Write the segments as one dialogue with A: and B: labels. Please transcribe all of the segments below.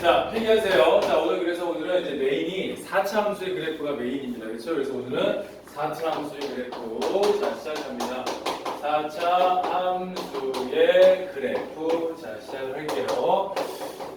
A: 자, 필기하세요. 자, 오늘 그래서 오늘은 이제 메인이 4차 함수의 그래프가 메인입니다. 그렇죠? 그래서 오늘은 4차 함수의 그래프. 자, 시작합니다. 4차 함수의 그래프. 자, 시작을 할게요.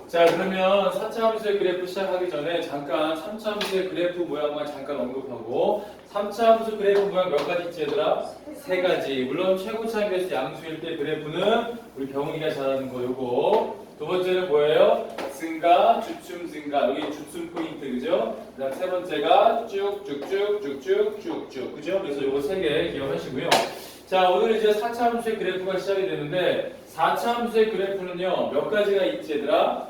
A: 자, 그러면 4차 함수의 그래프 시작하기 전에 잠깐 3차 함수의 그래프 모양만 잠깐 언급하고 3차 함수 그래프 모양 몇 가지 있지 얘들아? 세 가지. 물론 최고차계수 양수일 때 그래프는 우리 병훈이가 잘하는 거 요거. 두 번째는 뭐예요? 증가, 주춤, 증가. 여기 주춤 포인트, 그죠? 그 다음 세 번째가 쭉쭉쭉쭉쭉쭉쭉. 그죠? 그래서 요거 세 개 기억하시고요. 자, 오늘 이제 4차 함수의 그래프가 시작이 되는데 4차 함수의 그래프는요, 몇 가지가 있지, 얘들아?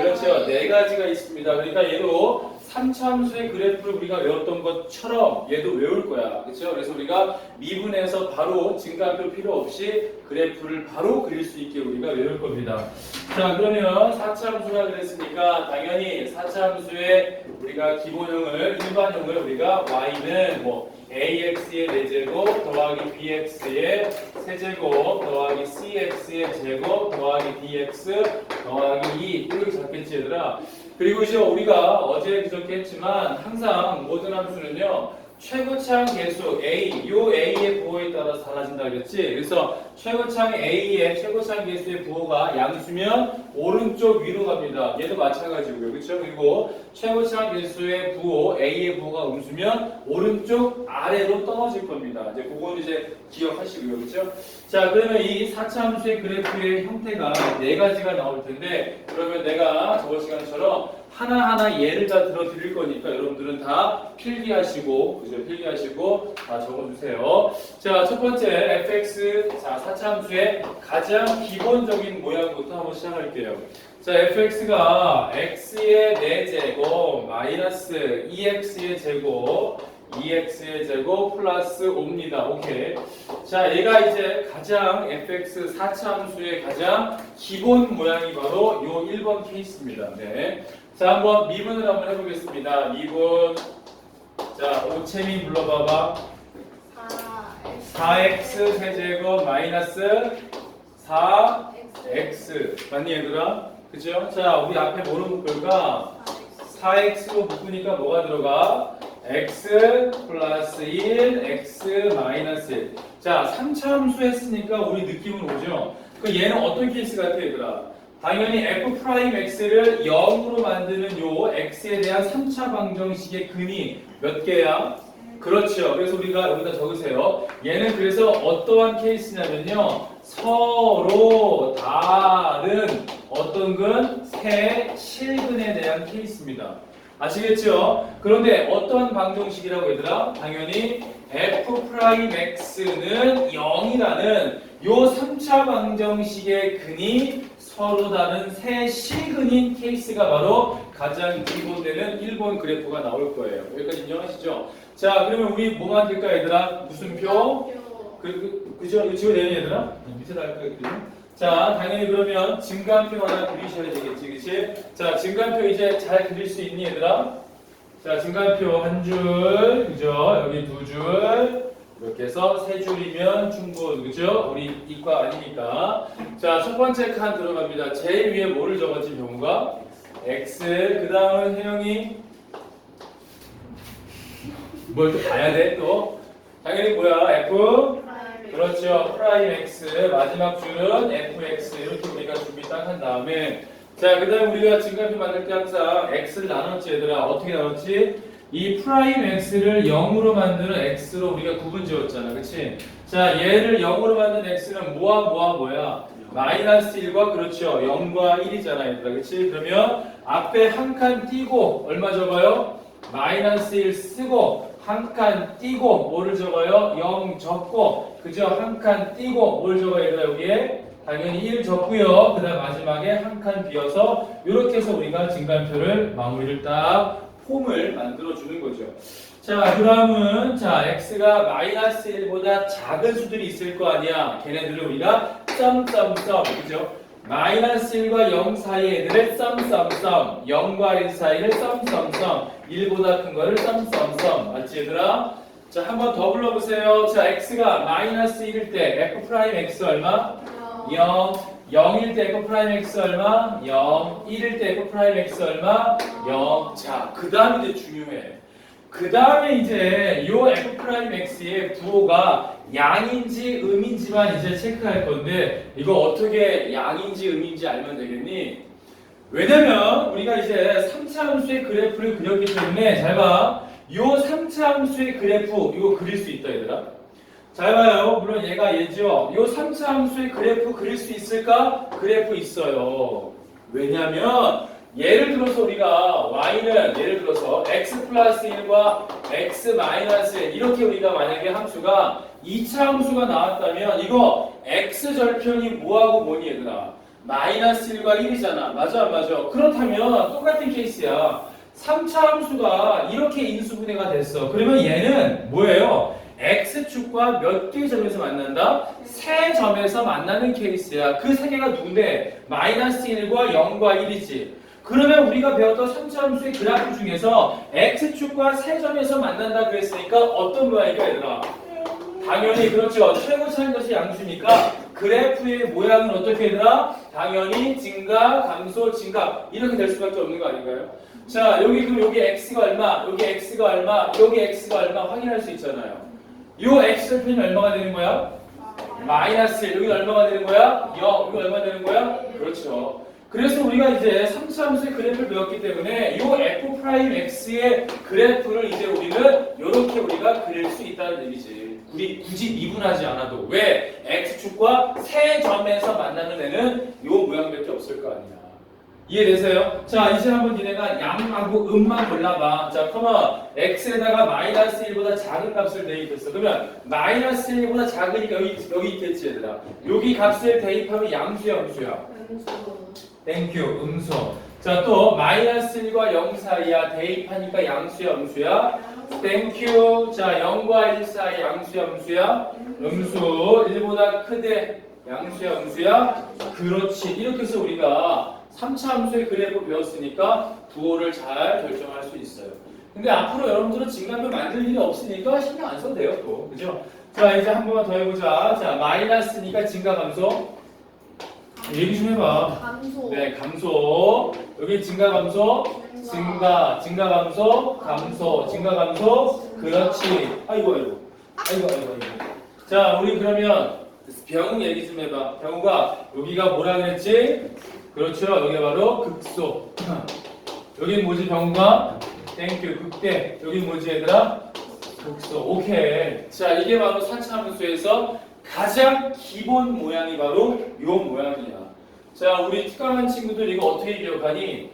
A: 그렇죠. 네 가지가 있습니다. 그러니까 얘도 3차 함수의 그래프를 우리가 외웠던 것처럼 얘도 외울 거야. 그렇죠? 그래서 우리가 미분해서 바로 증가표 필요 없이 그래프를 바로 그릴 수 있게 우리가 외울 겁니다. 자, 그러면 4차 함수라 그랬으니까 당연히 4차 함수의 우리가 기본형을 일반형을 우리가 y는 뭐 ax의 4제곱 더하기 bx의 세제곱 더하기 cx의 제곱 더하기 dx 더하기 2 이렇게 잡겠지 얘들아 그리고 이제 우리가 어제 그저께 했지만 항상 모든 함수는요 최고 차항 계수 a 요 a의 부호에 따라서 달라진다 그랬지? 그래서 최고 차항 a의 최고 차항 계수의 부호가 양수면 오른쪽 위로 갑니다. 얘도 마찬가지고요. 그렇죠 그리고 최고 차항 계수의 부호 a의 부호가 음수면 오른쪽 아래로 떨어질 겁니다. 이제 그건 이제 기억하시고요. 그렇죠 자 그러면 이 4차 함수의 그래프의 형태가 네 가지가 나올 텐데 그러면 내가 저번 시간처럼 하나하나 예를 다 들어 드릴 거니까 여러분들은 다 필기하시고 그죠 필기하시고 다 적어주세요 자 첫 번째 fx 자 4차 함수의 가장 기본적인 모양부터 한번 시작할게요 자 fx가 x의 4제곱 마이너스 2x의 제곱 2x의 제곱 플러스 5입니다. 오케이. 자, 얘가 이제 가장 fx 4차 함수의 가장 기본 모양이 바로 요 1번 케이스입니다. 네. 자, 한번 미분을 한번 해보겠습니다. 미분. 자, 오채미 불러봐봐. 4x 세제곱 마이너스 4x. 맞니, 얘들아? 그죠? 자, 우리 앞에 뭐로 묶을까? 4x로 묶으니까 뭐가 들어가? x 플러스 1, x 마이너스 1. 자, 3차 함수 했으니까 우리 느낌은 오죠? 그 얘는 어떤 케이스 같아, 얘들아? 당연히 f 프라임 x를 0으로 만드는 요 x에 대한 3차 방정식의 근이 몇 개야? 그렇죠. 그래서 우리가 여기다 적으세요. 얘는 그래서 어떠한 케이스냐면요. 서로 다른 어떤 근? 새 실근에 대한 케이스입니다. 아시겠죠? 그런데 어떤 방정식이라고 얘들아? 당연히 f 프라임 x는 0이라는 요 3차 방정식의 근이 서로 다른 새 실근인 케이스가 바로 가장 기본되는 1번 그래프가 나올 거예요. 여기까지 인정하시죠? 자, 그러면 우리 뭐 만들까 얘들아? 무슨 표? 그, 그, 그죠? 이거 지워 내는 얘들아? 밑에다 할까, 그림? 자, 당연히 그러면 증간표 하나 그리셔야 되겠지, 그치? 자, 증간표 이제 잘 그릴 수 있니, 얘들아? 자, 증간표 한 줄, 그죠? 여기 두 줄, 이렇게 해서 세 줄이면 충분, 그죠? 우리 이과 아니니까. 자, 첫 번째 칸 들어갑니다. 제일 위에 뭐를 적었지, 병우가? X, 그 다음은 혜영이 뭘 또 봐야 돼, 또? 당연히 뭐야, F? 그렇죠. 프라임 x 마지막 줄은 fx 이렇게 우리가 준비 딱 한 다음에 자 그 다음 우리가 증가표 만들 때 항상 x를 나눴지 얘들아 어떻게 나눴지? 이 프라임 x를 0으로 만드는 x로 우리가 구분 지었잖아 그치? 자 얘를 0으로 만든 x는 뭐와 뭐와 뭐야? 마이너스 1과 그렇죠 0과 1이잖아 얘들아 그치? 그러면 앞에 한 칸 띄고 얼마 적어요? 마이너스 1 쓰고 한 칸 띄고 뭐를 적어요? 0 적고 그죠? 한 칸 띄고 뭘 적어야 얘들아 여기에? 당연히 1 적고요. 그 다음 마지막에 한 칸 비어서 이렇게 해서 우리가 진간표를 마무리를 딱 폼을 만들어 주는 거죠. 자, 그러면 자 x가 마이너스 1보다 작은 수들이 있을 거 아니야. 걔네들을 우리가 썸썸썸 그죠? 마이너스 1과 0 사이 애들을 썸썸썸 0과 1 사이를 썸썸썸 1보다 큰 거를 썸썸썸 맞지 얘들아? 자, 한 번 더 불러보세요. 자, x가 마이너스 1일 때 f 프라임 x 얼마? 0. 0 일 때 f 프라임 x 얼마? 0. 1일 때 f 프라임 x 얼마? 0. 자, 그 다음에 이제 중요해. 그 다음에 이제 요 f 프라임 x의 부호가 양인지 음인지만 이제 체크할 건데 이거 어떻게 양인지 음인지 알면 되겠니? 왜냐면 우리가 이제 3차 함수의 그래프를 그렸기 때문에 잘 봐. 요 3차 함수의 그래프 이거 그릴 수 있다 얘들아. 잘 봐요. 물론 얘가 얘죠. 요 3차 함수의 그래프 그릴 수 있을까? 그래프 있어요. 왜냐면 예를 들어서 우리가 y는 예를 들어서 x 플러스 1과 x 마이너스 1 이렇게 우리가 만약에 함수가 2차 함수가 나왔다면 이거 x 절편이 뭐하고 뭐니 얘들아? 마이너스 1과 1이잖아. 맞아 안 맞아? 그렇다면 똑같은 케이스야. 3차 함수가 이렇게 인수분해가 됐어. 그러면 얘는 뭐예요? X축과 몇 개의 점에서 만난다? 세 점에서 만나는 케이스야. 그 세 개가 누군데? 마이너스 1과 0과 1이지. 그러면 우리가 배웠던 3차 함수의 그래프 중에서 x축과 세 점에서 만난다 그랬으니까 어떤 모양일까 얘들아? 당연히 그렇죠. 최고 차인 것이 양수니까 그래프의 모양은 어떻게 되더라? 당연히 증가, 감소, 증가 이렇게 될 수밖에 없는 거 아닌가요? 자 여기 그럼 여기 x가 얼마, 여기 x가 얼마, 여기 x가 얼마 확인할 수 있잖아요. 요 x 절편이 얼마가 되는 거야? 마이너스 1. 여기 얼마가 되는 거야? 0. 여기 얼마 되는 거야? 그렇죠. 그래서 우리가 이제 3차 함수의 그래프를 배웠기 때문에 요 f 프라임 x의 그래프를 이제 우리는 이렇게 우리가 그릴 수 있다는 얘기지. 우리 굳이 미분하지 않아도 왜 x축과 세 점에서 만나는 애는 요 모양밖에 없을 거 아니야. 이해되세요? 자 이제 한번 니네가 양하고 음만 골라봐. 자 그러면 x에다가 마이너스 1보다 작은 값을 대입했어. 그러면 마이너스 1보다 작으니까 여기 여기 있겠지 얘들아. 여기 값을 대입하면 양수야 음수야. 땡큐 음수. 자 또 마이너스 1과 0 사이야. 대입하니까 양수야 음수야? 땡큐 자 0과 1 사이 양수야 음수야? 음수. 1보다 크대. 양수야 음수야? 그렇지. 이렇게 해서 우리가 3차 함수의 그래프 배웠으니까 부호를 잘 결정할 수 있어요 근데 앞으로 여러분들은 진감표 만들 일이 없으니까 신경 안 써도 돼요 또 그죠 자 이제 한 번만 더 해보자 자 마이너스니까 증가 감소 얘기 좀 해봐
B: 감소.
A: 네, 감소. 여기 증가 감소, 증가, 증가 감소, 감소, 증가 감소. 그렇지. 아이고 아이고. 아이고 아이고 아이고. 자, 우리 그러면 병우 얘기 좀 해봐. 병우가 여기가 뭐라 그랬지? 그렇죠. 여기 바로 극소. 여기 뭐지 병우가? 땡큐 극대. 여기 뭐지 얘들아? 극소. 오케이. 자, 이게 바로 4차 함수에서 가장 기본 모양이 바로 요 모양이야. 자, 우리 특강한 친구들 이거 어떻게 기억하니?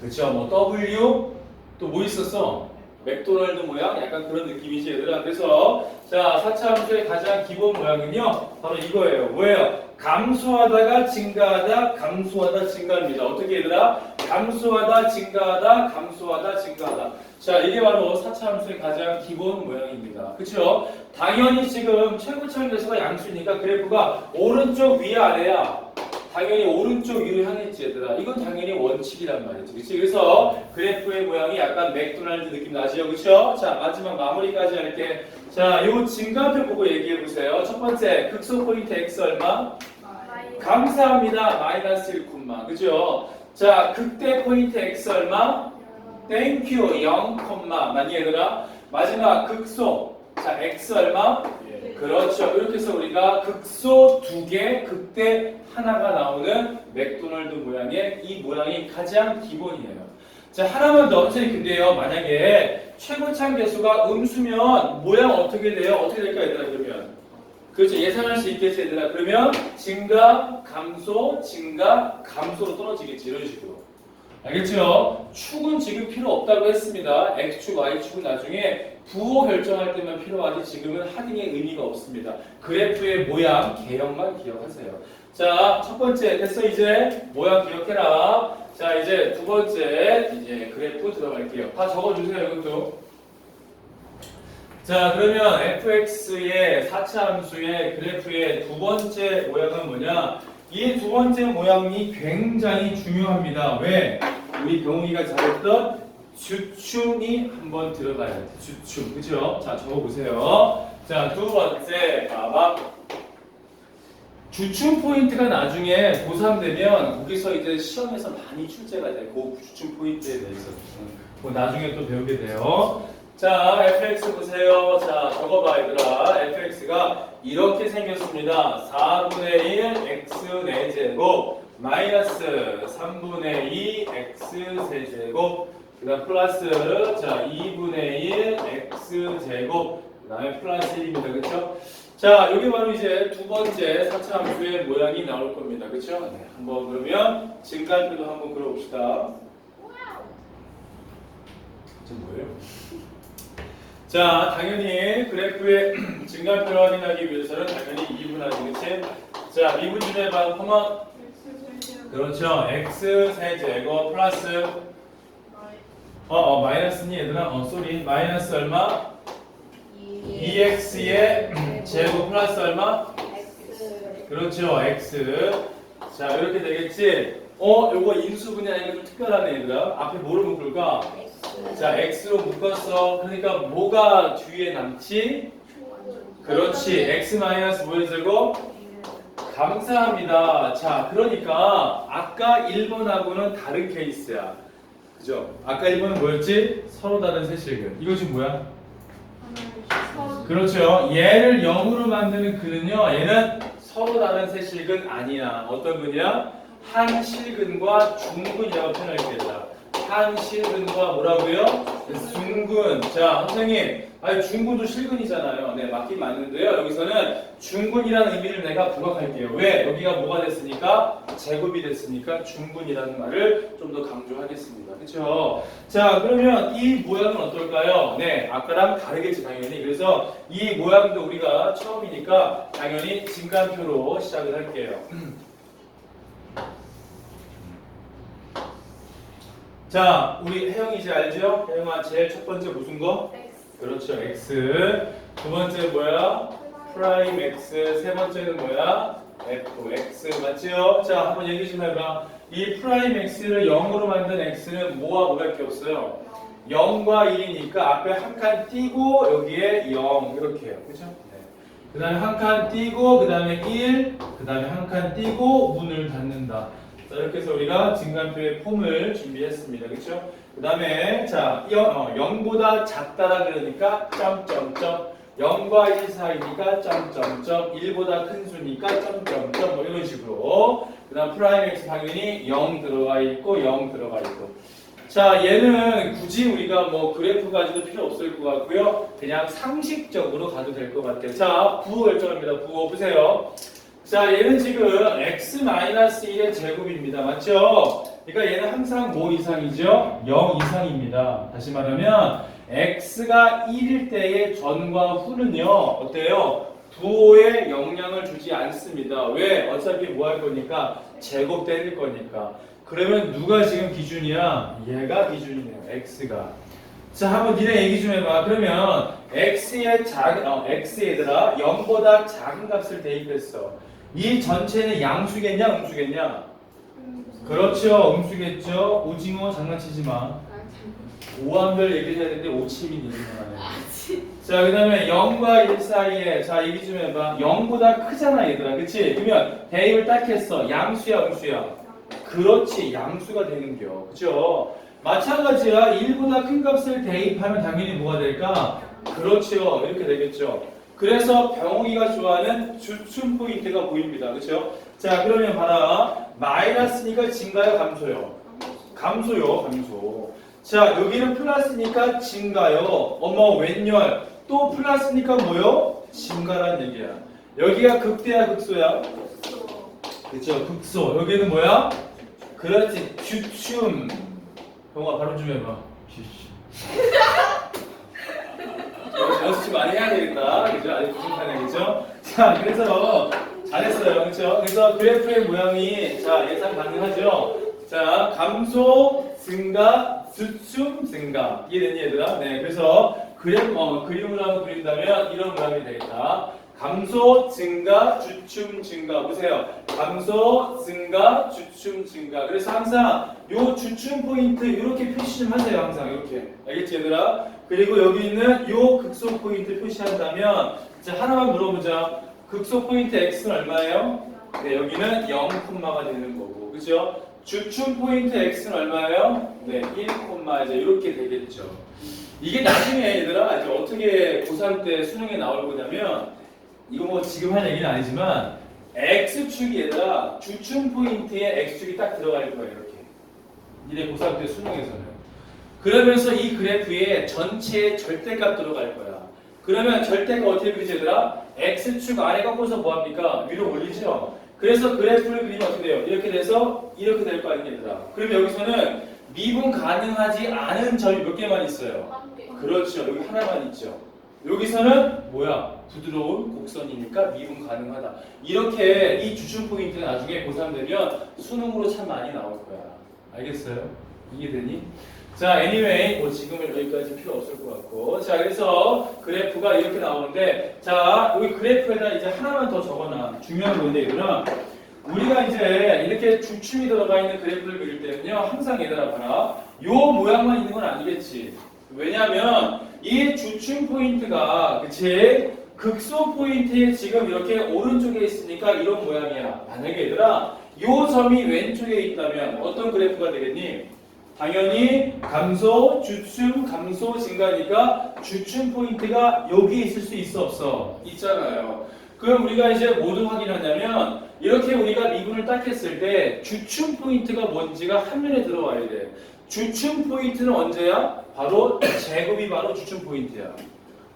A: 그렇죠. 뭐 W 또 뭐 있었어? 맥도날드 모양 약간 그런 느낌이지 얘들아. 그래서 자, 4차 함수의 가장 기본 모양은요. 바로 이거예요. 뭐예요? 감소하다가 증가하다 감소하다 증가합니다. 어떻게 얘들아? 감소하다 증가하다 감소하다 증가하다. 자, 이게 바로 4차 함수의 가장 기본 모양입니다. 그렇죠? 당연히 지금 최고차인 개수가 양수니까 그래프가 오른쪽 위 아래야. 당연히 오른쪽 위로 향했지 얘들아. 이건 당연히 원칙이란 말이지. 그치? 그래서 그래프의 모양이 약간 맥도날드 느낌 나지요. 그쵸? 자, 마지막 마무리까지 할게. 자, 요 증가표 보고 얘기해 보세요. 첫 번째, 극소 포인트 x 얼마? 감사합니다. 마이너스 1 콤마. 그죠? 자, 극대 포인트 x 얼마? 땡큐 0 콤마. 맞니 얘들아? 마지막 극소. 자, x 얼마? 그렇죠. 이렇게 해서 우리가 극소 두 개, 극대 하나가 나오는 맥도날드 모양의 이 모양이 가장 기본이에요. 자, 하나만 더 선생님 근데요. 만약에 최고참 개수가 음수면 모양 어떻게 돼요? 어떻게 될까 얘들아 그러면? 그렇죠. 예상할 수 있겠지 얘들아. 그러면 증가, 감소, 증가, 감소로 떨어지겠지 이런 식으로. 알겠죠? 축은 지금 필요 없다고 했습니다. X축, Y축은 나중에 부호 결정할 때만 필요하지 지금은 하등의 의미가 없습니다. 그래프의 모양, 개형만 기억하세요. 자, 첫 번째 됐어 이제 모양 기억해라. 자, 이제 두 번째 이제 그래프 들어갈게요. 다 적어주세요 이것도. 자, 그러면 fx의 4차 함수의 그래프의 두 번째 모양은 뭐냐? 이 두 번째 모양이 굉장히 중요합니다. 왜? 우리 경웅이가 잘했던 주춤이 한번 들어가야 돼. 주춤. 그죠? 자, 적어보세요. 자, 두 번째, 봐봐. 주춤 포인트가 나중에 고3 되면 거기서 이제 시험에서 많이 출제가 돼. 그 주춤 포인트에 대해서. 뭐 나중에 또 배우게 돼요. 자, fx 보세요. 자, 적어봐, 얘들아. fx가 이렇게 생겼습니다. 4분의 1 x 4제곱 마이너스 3분의 2 x 세제곱 그 다음 플러스 자 2분의 1 x 제곱 그 다음에 플러스 1입니다. 그렇죠? 자, 여기 바로 이제 두 번째 4차 함수의 모양이 나올 겁니다. 그렇죠? 네, 한번 그러면 증가표도 한번 그려봅시다. 지금 뭐예요? 자, 당연히 그래프의 증가표를 확인하기 위해서는 당연히 미분하지, 그치? 자, 미분 좀 해봐. 한번 그렇죠. x 세제곱 플러스 어, 어 마이너스니 얘들아? 어, 쏘리. 마이너스 얼마? 2x의 제곱 플러스 얼마? 그렇죠. x. 자, 이렇게 되겠지? 어, 요거 인수분해 아니까 좀 특별하네, 얘들아. 앞에 뭐를 묶을까? 자, x로 묶었어. 그러니까 뭐가 뒤에 남지? 그렇지. x 마이너스 뭐의 제곱? 감사합니다. 자, 그러니까 아까 1번하고는 다른 케이스야. 그죠? 아까 1번은 뭐였지? 서로 다른 세 실근. 이거 지금 뭐야? 그렇죠. 얘를 0으로 만드는 근은요. 얘는 서로 다른 세 실근 아니야. 어떤 근이야? 한 실근과 중근이라고 표현할게요. 한 실근과 뭐라고요? 중근. 자, 선생님. 아니 중근도 실근이잖아요. 네, 맞긴 맞는데요. 여기서는 중근이라는 의미를 내가 부각할게요. 왜? 여기가 뭐가 됐으니까 제곱이 됐으니까 중근이라는 말을 좀 더 강조하겠습니다. 그렇죠? 자, 그러면 이 모양은 어떨까요? 네, 아까랑 다르겠지 당연히. 그래서 이 모양도 우리가 처음이니까 당연히 진간표로 시작을 할게요. 자, 우리 혜영이 이제 알죠? 혜영아 제일 첫 번째 무슨 거? 그렇죠, x. 두 번째 뭐야? 프라임 x. 세 번째는 뭐야? f, x. 맞죠? 자, 한번 얘기 좀 해봐. 이 프라임 x를 0으로 만든 x는 뭐와 뭐밖에 없어요? 0과 1이니까 앞에 한 칸 띄고 여기에 0 이렇게 해요. 그죠? 네. 그 다음에 한 칸 띄고 그 다음에 1, 그 다음에 한 칸 띄고 문을 닫는다. 자, 이렇게 해서 우리가 진간표의 폼을 준비했습니다. 그렇죠? 그 다음에 자, 0, 보다 작다라 그러니까 점점점. 0과 1 사이니까 점점점. 1보다 큰 수니까 점점점. 뭐 이런 식으로. 그 다음 프라임 x 당연히 0 들어가 있고 0 들어가 있고. 자 얘는 굳이 우리가 뭐 그래프 가지도 필요 없을 것 같고요. 그냥 상식적으로 가도 될 것 같아요. 자 부호 결정합니다. 부호 보세요 자, 얘는 지금 x-1의 제곱입니다. 맞죠? 그러니까 얘는 항상 뭐 이상이죠? 0 이상입니다. 다시 말하면 x가 1일 때의 전과 후는요. 어때요? 부호에 영향을 주지 않습니다. 왜? 어차피 뭐 할 거니까 제곱 때릴 거니까. 그러면 누가 지금 기준이야? 얘가 기준이네요. x가. 자, 한번 니네 얘기 좀 해봐. 그러면 x의 작, 어, x 얘들아 0보다 작은 값을 대입했어. 이 전체는 양수겠냐, 음수겠냐? 그렇죠, 음수겠죠. 오징어 장난치지 마. 오한별 얘기해야 되는데 오치민 얘기만 하네. 자, 그 다음에 0과 1 사이에, 자, 얘기 좀 해봐. 0보다 크잖아, 얘들아. 그치? 그러면 대입을 딱 했어. 양수야, 음수야? 그렇지, 양수가 되는겨. 그죠? 마찬가지야. 1보다 큰 값을 대입하면 당연히 뭐가 될까? 그렇죠. 이렇게 되겠죠. 그래서 병옥이가 좋아하는 주춤 포인트가 보입니다. 그렇죠? 자, 그러면 봐라. 마이너스니까 증가요, 감소요? 감소요, 감소. 자, 여기는 플러스니까 증가요. 어머, 웬열. 또 플러스니까 뭐요? 증가란 얘기야. 여기가 극대야, 극소야? 그렇죠, 극소. 여기는 뭐야? 그렇지, 주춤. 병아 발음 좀 해봐. 주춤. 연습 좀 많이 해야 되겠다. 그죠? 아직 부족하네, 그죠? 자, 그래서 잘했어요. 그죠? 그래서 그래프의 모양이 자, 예상 가능하죠? 자, 감소, 증가, 주춤, 증가. 이해됐니, 얘들아? 네, 그래서 그림, 어, 그림을 한번 그린다면 이런 모양이 되겠다. 감소, 증가, 주춤, 증가. 보세요. 감소, 증가, 주춤, 증가. 그래서 항상 요 주춤 포인트 이렇게 표시 좀 하세요. 항상 이렇게. 알겠지, 얘들아? 그리고 여기 있는 요 극소 포인트 표시한다면 이제 하나만 물어보자. 극소 포인트 x는 얼마예요? 네, 여기는 0콤마가 되는 거고, 그죠? 주춤 포인트 x는 얼마예요? 네, 1, 이제 이렇게 되겠죠. 이게 나중에 얘들아 이제 어떻게 고3 때 수능에 나올 거냐면 이거 뭐 지금 할 얘기는 아니지만 x축이 얘들아 주춤 포인트에 x축이 딱 들어갈 거예요 이렇게. 니네 고3 때 수능에서는. 그러면서 이 그래프에 전체의 절대값 들어갈 거야. 그러면 절대가 어떻게 그리지 얘들아? X축 아래 꺾어서 뭐합니까? 위로 올리죠? 그래서 그래프를 그리면 어떻게 돼요? 이렇게 돼서 이렇게 될 거 아니냐 얘들아. 그러면 여기서는 미분 가능하지 않은 점이 몇 개만 있어요? 그렇죠. 여기 하나만 있죠. 여기서는 뭐야? 부드러운 곡선이니까 미분 가능하다. 이렇게 이 주춤 포인트가 나중에 고3 되면 수능으로 참 많이 나올 거야. 알겠어요? 이해되니? 자, anyway, 뭐 지금은 여기까지 필요 없을 것 같고. 자, 그래서 그래프가 이렇게 나오는데, 자, 여기 그래프에다 이제 하나만 더 적어놔. 중요한 건데, 얘들아. 우리가 이제 이렇게 주춤이 들어가 있는 그래프를 그릴 때는요, 항상 얘들아 봐라. 요 모양만 있는 건 아니겠지. 왜냐하면 이 주춤 포인트가 그치 극소 포인트에 지금 이렇게 오른쪽에 있으니까 이런 모양이야. 만약에 얘들아 요 점이 왼쪽에 있다면 어떤 그래프가 되겠니? 당연히 감소, 주춤, 감소 증가니까 주춤 포인트가 여기 있을 수 있어 없어? 있잖아요. 그럼 우리가 이제 뭐도 확인하냐면 이렇게 우리가 미분을 딱 했을 때 주춤 포인트가 뭔지가 한눈에 들어와야 돼. 주춤 포인트는 언제야? 바로 제곱이 바로 주춤 포인트야.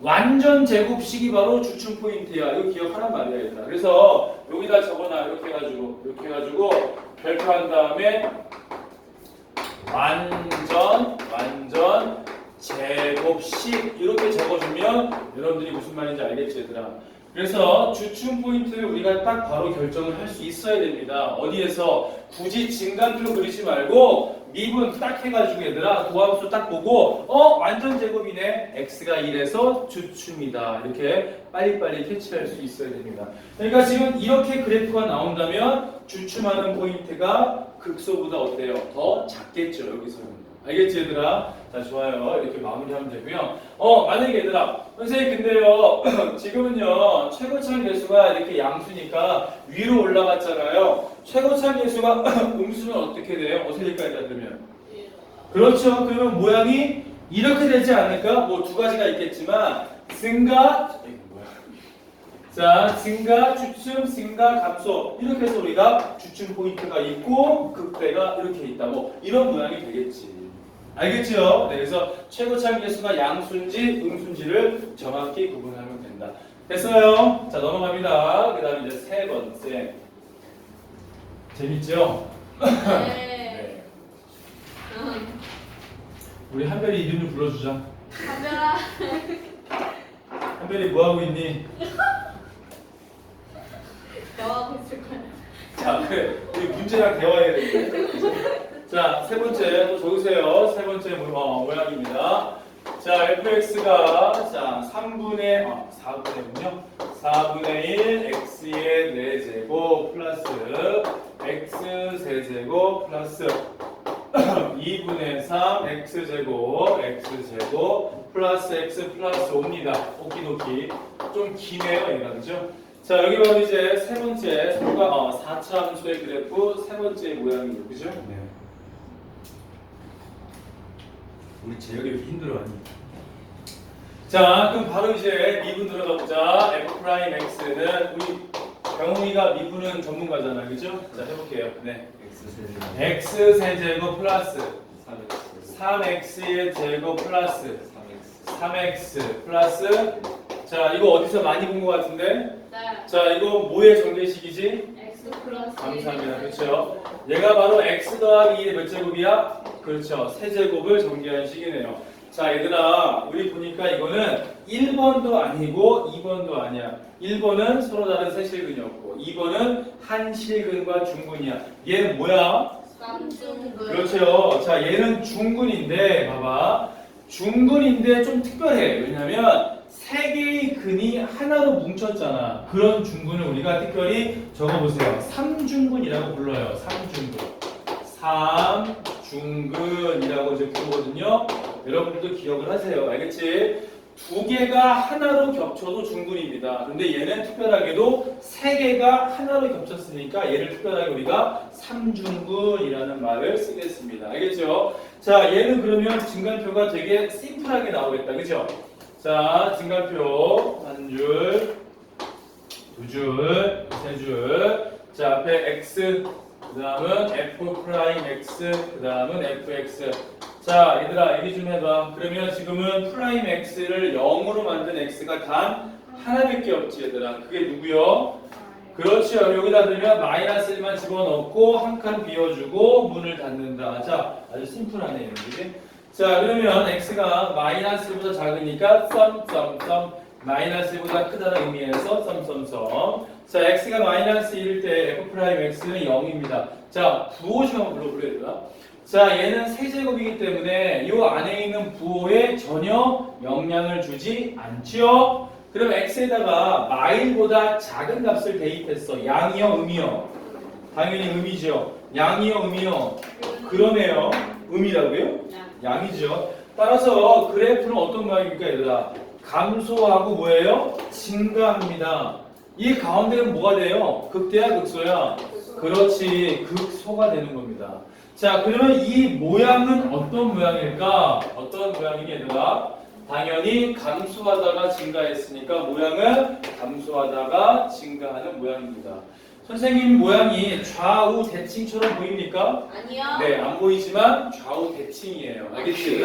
A: 완전 제곱식이 바로 주춤 포인트야. 이거 기억하란 말이야, 얘들아. 그래서 여기다 적어놔. 이렇게 해가지고, 이렇게 해가지고 별표한 다음에 완전, 완전 제곱식 이렇게 적어주면 여러분들이 무슨 말인지 알겠지, 얘들아. 그래서 주춤 포인트를 우리가 딱 바로 결정을 할 수 있어야 됩니다. 어디에서 굳이 진간표로 그리지 말고 미분 딱 해가지고 얘들아 도함수 딱 보고 어 완전 제곱이네 x가 1에서 주춤이다 이렇게 빨리빨리 캐치할 수 있어야 됩니다. 그러니까 지금 이렇게 그래프가 나온다면 주춤하는 포인트가 극소보다 어때요? 더 작겠죠 여기서는. 알겠지 얘들아? 자 좋아요 이렇게 마무리하면 되고요 어 만약에 얘들아 선생님 근데요 지금은요 최고차 개수가 이렇게 양수니까 위로 올라갔잖아요 최고차 개수가 음수는 어떻게 돼요? 일단 그러면 그렇죠 그러면 모양이 이렇게 되지 않을까? 뭐 두 가지가 있겠지만 뭐야? 자, 증가, 주춤, 증가, 감소 이렇게 해서 우리가 주춤 포인트가 있고 극대가 이렇게 있다 뭐 이런 모양이 되겠지 알겠죠? 네, 그래서 최고차 개수가 양수인지 음수인지를 정확히 구분하면 된다. 됐어요? 자 넘어갑니다. 그 다음 이제 세 번째 재밌죠?
B: 네. 음,
A: 우리 한별이 이름 좀 불러주자.
B: 카메라.
A: 한별이 뭐 하고 있니?
B: 대화하고 있을 거야.
A: 자, 그래. 우리 문제랑 대화해야 되는데. 자, 세 번째 또 적으세요. 세 번째 모, 어, 모양입니다. 자, fx가 자 3분의 어, 4분의군요. 4분의 1 x의 4제곱 플러스 x 세제곱 플러스 2분의 3 x제곱 x제곱 플러스 x 플러스 5입니다. 오키도키 좀 기네요, 그죠? 자 여기 바로 이제 세 번째 삼각 어, 4차 함수의 그래프 세 번째 모양이에요, 그죠? 네. 우리 재혁이 왜 이렇게 힘들어하니? 자 그럼 바로 이제 미분 들어가 보자. f 프라임 x는 우리 병웅이가 미분은 전문가잖아, 그죠? 자 해볼게요. 네. x 세제곱 플러스 3x의 제곱 플러스 3x 플러스 자 이거 어디서 많이 본 것 같은데?
B: 네.
A: 자 이거 뭐의 전개식이지? 감사합니다. 그렇죠? 얘가 바로 x 더하기 2의 몇 제곱이야? 그렇죠. 세제곱을 전개한 식이네요. 자 얘들아 우리 보니까 이거는 1번도 아니고 2번도 아니야. 1번은 서로 다른 세실근이었고 2번은 한실근과 중근이야. 얘 뭐야?
B: 쌍중근.
A: 그렇죠. 자, 얘는 중근인데, 봐봐. 중근인데 좀 특별해. 왜냐면 세 개의 근이 하나로 뭉쳤잖아. 그런 중근을 우리가 특별히 적어보세요. 삼중근이라고 불러요. 삼중근. 삼중근이라고 이제 부르거든요. 여러분들도 기억을 하세요. 알겠지? 두 개가 하나로 겹쳐도 중근입니다. 근데 얘는 특별하게도 세 개가 하나로 겹쳤으니까 얘를 특별하게 우리가 삼중근이라는 말을 쓰겠습니다. 알겠죠? 자, 얘는 그러면 증간표가 되게 심플하게 나오겠다. 그죠? 자, 증간표 한 줄, 두 줄, 세 줄. 자, 앞에 x, 그 다음은 f 프라임 x, 그 다음은 fx. 자, 얘들아, 얘기 좀 해봐. 그러면 지금은 프라임 x를 0으로 만든 x가 단 하나밖에 없지, 얘들아. 그게 누구요? 그렇죠. 여기다 들면 마이너스 1만 집어넣고 한 칸 비워주고 문을 닫는다. 자, 아주 심플하네요. 그지? 자, 그러면 x가 마이너스 1보다 작으니까 썸, 썸, 썸. 마이너스 1보다 크다는 의미에서 썸, 썸, 썸. 자, x가 마이너스 1일 때 f 프라임 x는 0입니다. 자, 부호식 한번 불러볼래요, 얘들아? 자, 얘는 세제곱이기 때문에 이 안에 있는 부호에 전혀 영향을 주지 않지요. 그럼 x에다가 마일보다 작은 값을 대입했어. 양이요, 음이요? 당연히 음이죠. 양이요, 음이요? 그러네요. 음이라고요? 양이죠. 따라서 그래프는 어떤 모양입니까, 얘들아? 감소하고 뭐예요? 증가합니다. 이 가운데는 뭐가 돼요? 극대야, 극소야? 그렇지, 극소가 되는 겁니다. 자, 그러면 이 모양은 어떤 모양일까? 어떤 모양이니, 얘들아? 당연히 감소하다가 증가했으니까 모양은 감소하다가 증가하는 모양입니다. 선생님 모양이 좌우 대칭처럼 보입니까?
B: 아니요.
A: 네, 안 보이지만 좌우 대칭이에요. 알겠지?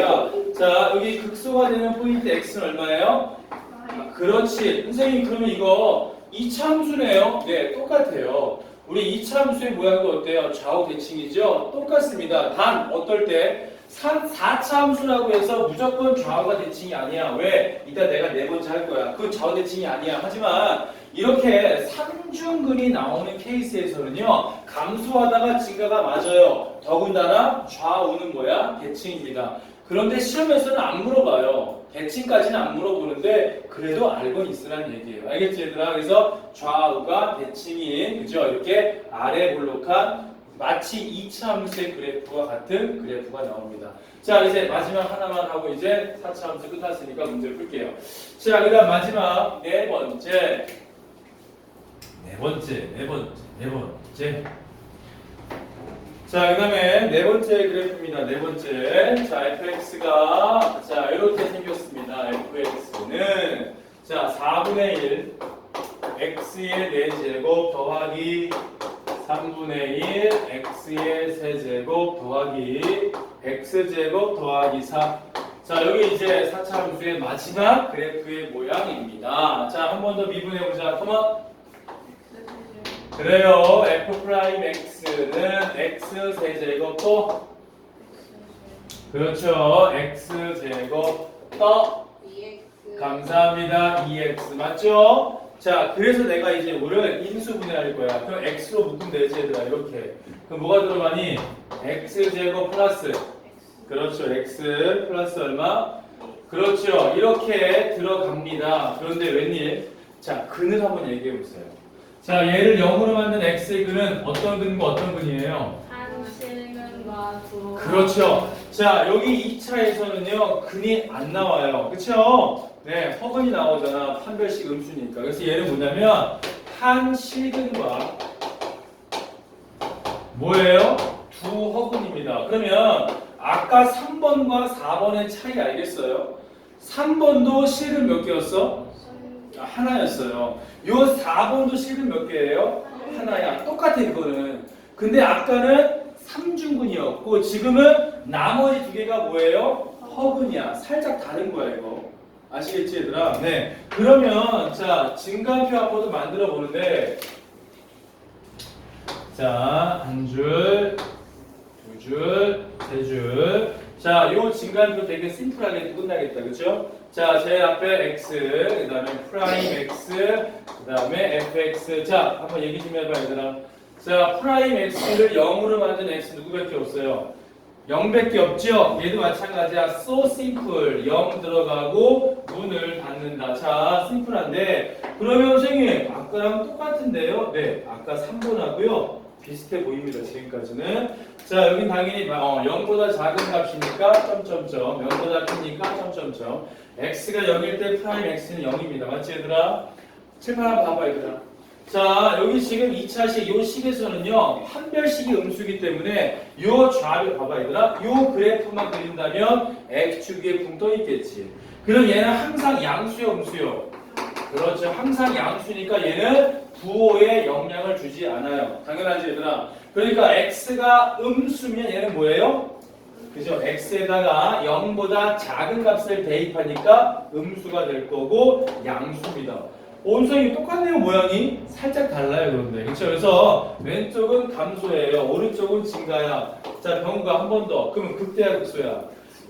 A: 자, 여기 극소가 되는 포인트 x는 얼마예요? 아, 그렇지. 선생님 그러면 이거 이차함수네요. 네, 똑같아요. 우리 이차함수의 모양도 어때요? 좌우 대칭이죠? 똑같습니다. 단 어떨 때 3, 4차 함수라고 해서 무조건 좌우가 대칭이 아니야. 왜? 이따 내가 네 번째 할 거야. 그 좌우 대칭이 아니야. 하지만 이렇게 삼중근이 나오는 케이스에서는요. 감소하다가 증가가 맞아요. 더군다나 좌우는 뭐야? 대칭입니다. 그런데 시험에서는 안 물어봐요. 대칭까지는 안 물어보는데 그래도 알고는 있으라는 얘기예요. 알겠지 얘들아? 그래서 좌우가 대칭인 그죠? 이렇게 아래 볼록한 마치 2차 함수의 그래프와 같은 그래프가 나옵니다. 자 이제 마지막 하나만 하고 이제 4차 함수 끝났으니까 문제를 풀게요. 자 그다음 마지막 네 번째 네 번째 네 번째 네 번째 자, 그 다음에 네 번째 그래프입니다. 네 번째. 자, fx가, 자, 이렇게 생겼습니다. fx는, 자, 4분의 1, x의 4제곱 더하기 3분의 1, x의 세제곱 더하기 x제곱 더하기 4. 자, 여기 이제 4차 함수의 마지막 그래프의 모양입니다. 자, 한 번 더 미분해보자. 컴온. 그래요. f 프라임 x는 x 세제곱 또 그렇죠. x 제곱 또
B: EX.
A: 감사합니다. 2x 맞죠? 자, 그래서 내가 이제 오늘 인수분해할 거야. 그럼 x로 묶으면 되지 얘들아 이렇게. 그럼 뭐가 들어가니? x 제곱 플러스 그렇죠. x 플러스 얼마? 그렇죠. 이렇게 들어갑니다. 그런데 웬일? 자, 근을 한번 얘기해 보세요. 자, 얘를 0으로 만든 x의 근은 어떤 근과 어떤 근이에요?
B: 한실근과 두.
A: 그렇죠. 자, 여기 2차에서는요, 근이 안 나와요. 그쵸? 네, 허근이 나오잖아. 판별식 음수니까. 그래서 얘는 뭐냐면, 한 실근과 뭐예요? 두 허근입니다. 그러면 아까 3번과 4번의 차이 알겠어요? 3번도 실은 몇 개였어? 아, 하나였어요. 요 4번도 실은 몇 개예요? 하나야. 똑같아, 그거는. 근데 아까는 삼중근이었고, 지금은 나머지 두 개가 뭐예요? 허근이야. 살짝 다른 거야, 이거. 아시겠지, 얘들아? 네. 그러면, 자, 증간표 한번도 만들어 보는데, 자, 한 줄, 두 줄, 세 줄. 자, 요 증간표 되게 심플하게 끝나겠다. 그쵸? 자, 제 앞에 x, 그 다음에 프라임 x, 그 다음에 fx. 자, 한번 얘기 좀 해봐, 얘들아. 자, 프라임 x를 0으로 만든 x 누구밖에 없어요? 0밖에 없죠? 얘도 마찬가지야. So simple. 0 들어가고 문을 닫는다. 자, 심플한데 그러면 선생님 아까랑 똑같은데요? 네, 아까 3번 하고요. 비슷해 보입니다. 지금까지는. 자, 여긴 당연히 어, 0보다 작은 값이니까 점점점 0보다 크니까 점점점 x가 0일 때 프라임 x는 0입니다. 맞지 얘들아? 칠판 한번 봐봐 얘들아. 자, 여기 지금 2차식 요 식에서는요. 판별식이 음수기 때문에 요 좌표 봐봐 얘들아. 요 그래프만 그린다면 x축에 붕 떠 있겠지. 그럼 얘는 항상 양수요 음수요? 그렇죠. 항상 양수니까 얘는 부호에 영향을 주지 않아요. 당연하지 얘들아. 그러니까 x가 음수면 얘는 뭐예요? 그죠? x에다가 0보다 작은 값을 대입하니까 음수가 될 거고 양수입니다. 온성이 똑같네요 모양이 살짝 달라요 그런데 그렇죠 그래서 왼쪽은 감소예요 오른쪽은 증가야 자 병우가 한 번 더 그러면 극대야 극소야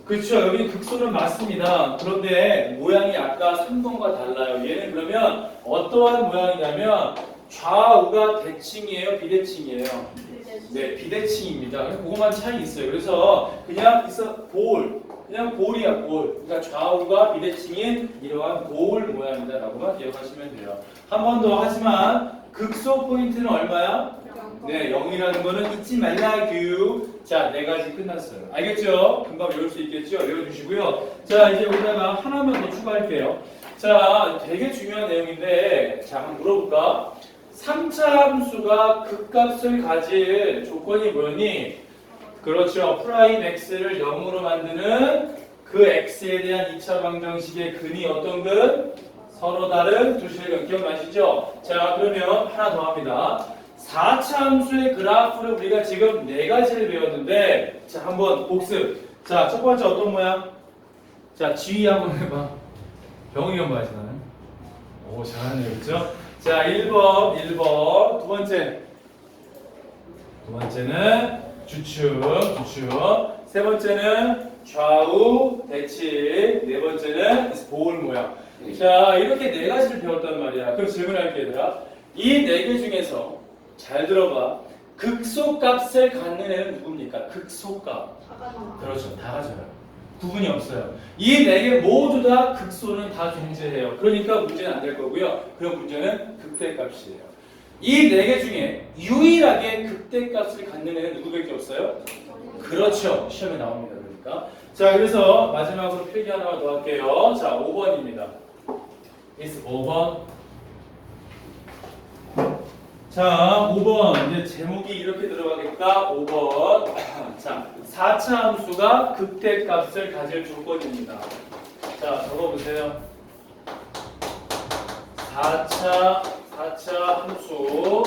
A: 그렇죠 여기 극소는 맞습니다 그런데 모양이 아까 3번과 달라요 얘는 그러면 어떠한 모양이냐면 좌우가 대칭이에요 비대칭이에요? 네 비대칭입니다. 그것만 차이 있어요. 그래서 그냥 있어 볼 그냥 볼이야 볼 그러니까 좌우가 비대칭인 이러한 볼 모양이다 라고만 기억하시면 돼요. 한 번 더 하지만 극소 포인트는 얼마야? 네 0이라는 거는 잊지 말라 규. 자 네 가지 끝났어요. 알겠죠? 금방 외울 수 있겠죠? 외워주시고요. 자 이제 여기다가 하나만 더 추가할게요 자 되게 중요한 내용인데 자 한번 물어볼까 3차 함수가 극값을 가질 조건이 뭐니? 그렇죠. 프라임 x를 0으로 만드는 그 x에 대한 2차 방정식의 근이 어떤 근? 서로 다른 두 실근 기억나시죠? 자 그러면 하나 더 합니다. 4차 함수의 그래프를 우리가 지금 네 가지를 배웠는데 자 한번 복습. 자 첫 번째 어떤 모양? 자 지휘 한번 해봐. 병웅이 형 봐야지 나는. 오 잘하네요 그죠? 자 1번 1번. 두 번째. 두 번째는 주축 주축 세 번째는 좌우 대칭 네 번째는 볼 모양. 자 이렇게 네 가지를 배웠단 말이야. 그럼 질문할게 얘들아. 이 네 개 중에서 잘 들어봐. 극소값을 갖는 애는 누굽니까? 극소값. 그렇죠. 다 가져요. 구분이 없어요. 이 네 개 모두 다 극소는 다 존재해요. 그러니까 문제는 안 될 거고요. 그럼 문제는 극대값이에요. 이 네 개 중에 유일하게 극대값을 갖는 애는 누구밖에 없어요? 그렇죠. 시험에 나옵니다. 그러니까. 자, 그래서 마지막으로 필기 하나만 더 할게요. 자, 5번입니다. is 5번. 자, 5번. 이제 제목이 이렇게 들어가겠다. 5번. 자, 4차 함수가 극대값을 가질 조건입니다. 자, 적어보세요. 4차, 4차 함수.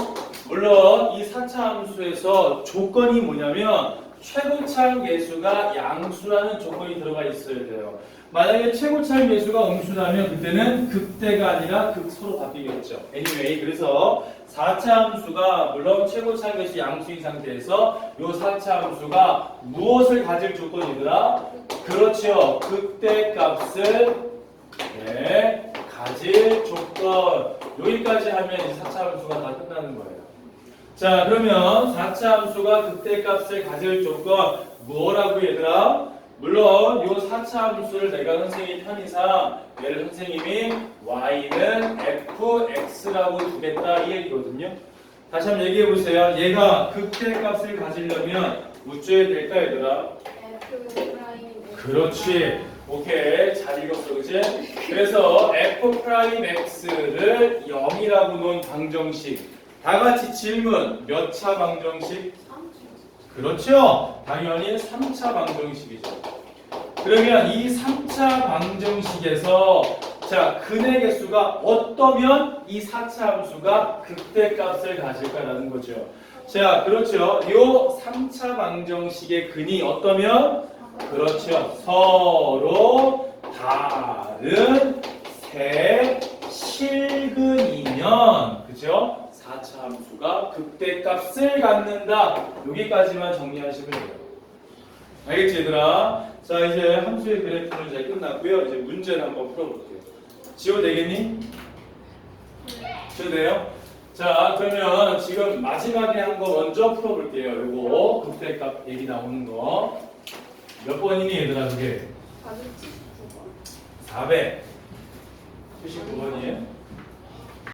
A: 물론 이 4차 함수에서 조건이 뭐냐면 최고차항 계수가 양수라는 조건이 들어가 있어야 돼요. 만약에 최고차항 계수가 음수라면 그때는 극대가 아니라 극소로 바뀌겠죠. anyway, 그래서 4차 함수가 물론 최고차항 계수 양수인 상태에서 이 4차 함수가 무엇을 가질 조건이더라? 그렇죠. 극대 값을 네, 가질 조건. 여기까지 하면 이 4차 함수가 다 끝나는 거예요. 자, 그러면 4차 함수가 극대값을 가질 조건 뭐라고 얘들아? 물론 이 4차 함수를 내가 선생님 편의상 얘를 선생님이 y는 fx라고 두겠다 이 얘기거든요. 다시 한번 얘기해 보세요. 얘가 극대값을 가지려면 어쩌야 될까 얘들아? 그렇지. 오케이. 잘 읽었어. 그치? 그래서 f 프라임 x를 0이라고 놓은 방정식. 다 같이 질문. 몇 차 방정식? 그렇죠. 당연히 3차 방정식이죠. 그러면 이 3차 방정식에서 자, 근의 개수가 어떠면 이 4차 함수가 극대값을 가질까라는 거죠. 자, 그렇죠. 요 3차 방정식의 근이 어떠면 그렇죠. 서로 다른 세 실근이면 그죠? 4차 함수가 극대값을 갖는다. 여기까지만 정리하시면 돼요. 알겠지 얘들아? 자 이제 함수의 그래프는 이제 끝났고요. 이제 문제를 한번 풀어볼게요. 지워 되겠니? 지워 돼요? 자 그러면 지금 마지막에 한 거 먼저 풀어볼게요. 요거 극대값 얘기 나오는 거. 몇 번이니 얘들아 그게? 400 79번이에요?